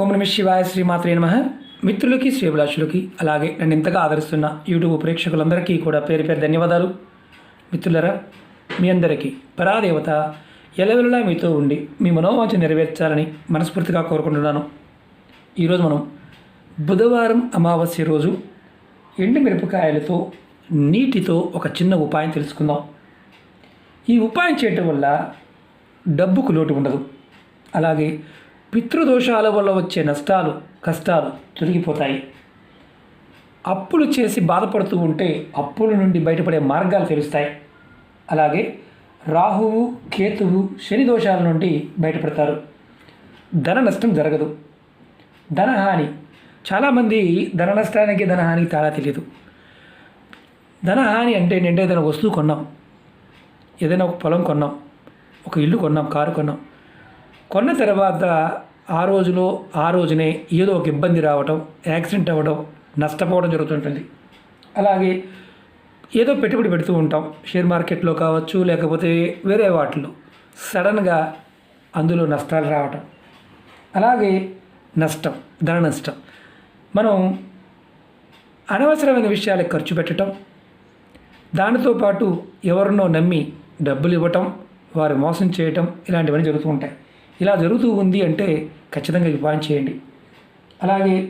ఓం నమ శివాయ శ్రీమాత్రే నమ. మిత్రులకి శ్రీభిలాషులకి అలాగే నన్ను ఇంతగా ఆదరిస్తున్న యూట్యూబ్ ప్రేక్షకులందరికీ కూడా పేరు పేరు ధన్యవాదాలు. మిత్రులరా మీ అందరికీ పరాదేవత ఎలవెలలా మీతో ఉండి మీ మనోవాంఛ నెరవేర్చాలని మనస్ఫూర్తిగా కోరుకుంటున్నాను. ఈరోజు మనం బుధవారం అమావాస్య రోజు ఎండు మిరపకాయలతో నీటితో ఒక చిన్న ఉపాయం తెలుసుకుందాం. ఈ ఉపాయం చేయటం వల్ల డబ్బుకు లోటు ఉండదు. అలాగే పితృదోషాల వల్ల వచ్చే నష్టాలు కష్టాలు తొలగిపోతాయి. అప్పులు చేసి బాధపడుతూ ఉంటే అప్పుల నుండి బయటపడే మార్గాలు తెలుస్తాయి. అలాగే రాహువు కేతువు శని దోషాల నుండి బయటపడతారు. ధన నష్టం జరగదు. ధనహాని. చాలామంది ధన నష్టానికి ధనహానికి తేడా తెలియదు ధనహాని అంటే ఏంటంటే ఏదైనా వస్తువు కొన్నాం. ఏదైనా ఒక పొలం కొన్నాం. ఒక ఇల్లు కొన్నాం కారు కొన్నాం. కొన్న తర్వాత ఆ రోజులో ఆ రోజునే ఏదో ఒక ఇబ్బంది రావటం యాక్సిడెంట్ అవ్వడం నష్టపోవడం జరుగుతుంటుంది. అలాగే ఏదో పెట్టుబడి పెడుతూ ఉంటాం. షేర్ మార్కెట్లో కావచ్చు లేకపోతే వేరే వాటిలో సడన్గా అందులో నష్టాలు రావటం. అలాగే నష్టం ధన నష్టం. మనం అనవసరమైన విషయాలకు ఖర్చు పెట్టడం దానితో పాటు ఎవరినో నమ్మి డబ్బులు ఇవ్వటం వారు మోసం చేయటం ఇలాంటివన్నీ జరుగుతూ ఉంటాయి. ఇలా జరుగుతూ ఉంది అంటే ఖచ్చితంగా ఈ చేయండి. అలాగే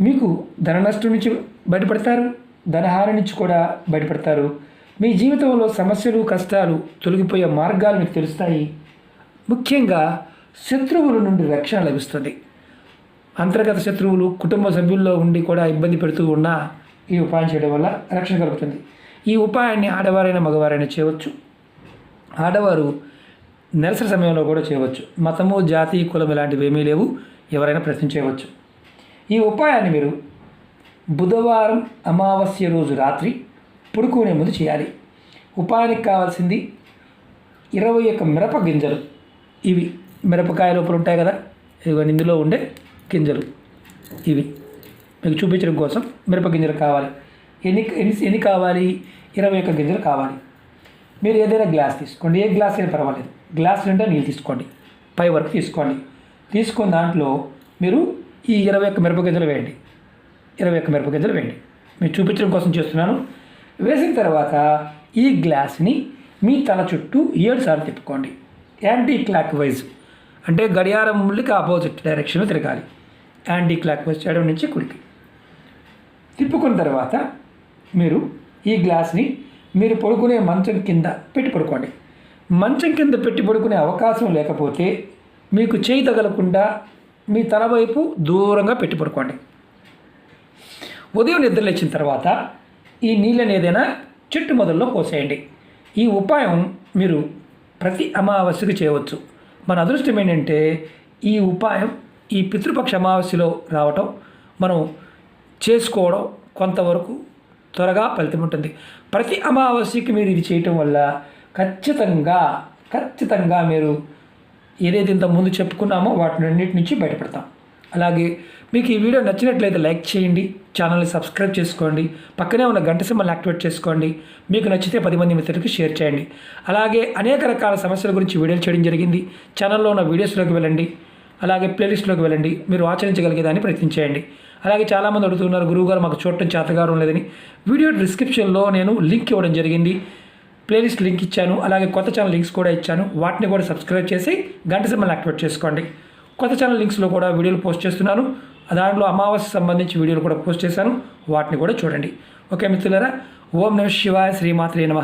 మీకు ధన నష్టం నుంచి బయటపడతారు ధనహారం నుంచి కూడా బయటపడతారు. మీ జీవితంలో సమస్యలు కష్టాలు తొలగిపోయే మార్గాలు మీకు తెలుస్తాయి. ముఖ్యంగా శత్రువుల నుండి రక్షణ లభిస్తుంది. అంతర్గత శత్రువులు కుటుంబ సభ్యుల్లో ఉండి కూడా ఇబ్బంది పెడుతూ ఉన్నా ఈ ఉపాయం చేయడం వల్ల రక్షణ కలుగుతుంది. ఈ ఉపాయాన్ని ఆడవారైనా మగవారైనా చేయవచ్చు. ఆడవారు నిరసన సమయంలో కూడా చేయవచ్చు. మతము జాతి కులం ఇలాంటివి ఏమీ లేవు. ఎవరైనా ప్రశ్నించేయవచ్చు ఈ ఉపాయాన్ని మీరు బుధవారం అమావాస్య రోజు రాత్రి పుడుకునే ముందు చేయాలి. ఉపాయానికి కావాల్సింది ఇరవై ఒక్క మిరప గింజలు. ఇవి మిరపకాయ లోపల ఉంటాయి కదా ఇవన్నీ ఇందులో ఉండే గింజలు. ఇవి మీకు చూపించడం కోసం మిరప గింజలు కావాలి. ఎన్ని ఎన్ని ఎన్ని కావాలి? ఇరవై ఒక్క గింజలు కావాలి. మీరు ఏదైనా గ్లాస్ తీసుకోండి. ఏ గ్లాస్ అయినా పర్వాలేదు. గ్లాస్ నిండా నీళ్ళు తీసుకోండి. పై వరకు తీసుకోండి. తీసుకున్న దాంట్లో మీరు ఈ ఇరవై ఒక్క మిరప గింజలు వేయండి. ఇరవై ఒక్క మిరప గింజలు వేయండి. మీరు చూపించడం కోసం చేస్తున్నాను. వేసిన తర్వాత ఈ గ్లాస్ని మీ తల చుట్టూ ఏడు సార్లు తిప్పుకోండి. యాంటీ క్లాక్ వైజ్ అంటే గడియారం ముళ్ళకి ఆపోజిట్ డైరెక్షన్లో తిరగాలి. యాంటీ క్లాక్ వైజ్ చేయడం నుంచి కుడికి. తిప్పుకున్న తర్వాత మీరు ఈ గ్లాస్ని మీరు పడుకునే మంచం కింద పెట్టి పడుకోండి. మంచం కింద పెట్టి పడుకునే అవకాశం లేకపోతే మీకు చేయి తగలకుండా మీ తల వైపు దూరంగా పెట్టి పడుకోండి. ఉదయం నిద్ర లేచిన తర్వాత ఈ నీళ్ళని ఏదైనా చెట్టు మొదల్లో పోసేయండి. ఈ ఉపాయం మీరు ప్రతి అమావాస్యకు చేయవచ్చు. మన అదృష్టం ఏంటంటే ఈ ఉపాయం ఈ పితృపక్ష అమావాస్యలో రావటం మనం చేసుకోవడం కొంతవరకు త్వరగా ఫలితం ఉంటుంది. ప్రతి అమావాస్యకి మీరు ఇది చేయటం వల్ల ఖచ్చితంగా ఖచ్చితంగా మీరు ఏదైతే ఇంత ముందు చెప్పుకున్నామో వాటిని అన్నిటి నుంచి బయటపడతాం. అలాగే మీకు ఈ వీడియో నచ్చినట్లయితే లైక్ చేయండి ఛానల్ని సబ్స్క్రైబ్ చేసుకోండి పక్కనే ఉన్న గంట సింబల్ని యాక్టివేట్ చేసుకోండి మీకు నచ్చితే పది మంది మిత్రులకి షేర్ చేయండి. అలాగే అనేక రకాల సమస్యల గురించి వీడియోలు చేయడం జరిగింది. ఛానల్లో ఉన్న వీడియోస్లోకి వెళ్ళండి. అలాగే ప్లేలిస్ట్లోకి వెళ్ళండి. మీరు ఆచరించగలిగేదాన్ని ప్రయత్నించేయండి అలాగే చాలామంది అడుగుతున్నారు గురువుగారు మాకు చూడటం చేతగారం లేదని వీడియో డిస్క్రిప్షన్లో నేను లింక్ ఇవ్వడం జరిగింది. ప్లేలిస్ట్ లింక్ ఇచ్చాను అలాగే కొత్త ఛానల్ లింక్స్ కూడా ఇచ్చాను. వాటిని కూడా సబ్స్క్రైబ్ చేసి గంట సింబల్ యాక్టివేట్ చేసుకోండి. కొత్త ఛానల్ లింక్స్లో కూడా వీడియోలు పోస్ట్ చేస్తున్నాను. దాంట్లో అమావాస్య సంబంధించి వీడియోలు కూడా పోస్ట్ చేశాను. వాటిని కూడా చూడండి. ఓకే మిత్రులారా ఓం నమ శివాయ శ్రీమాత్రే నమ.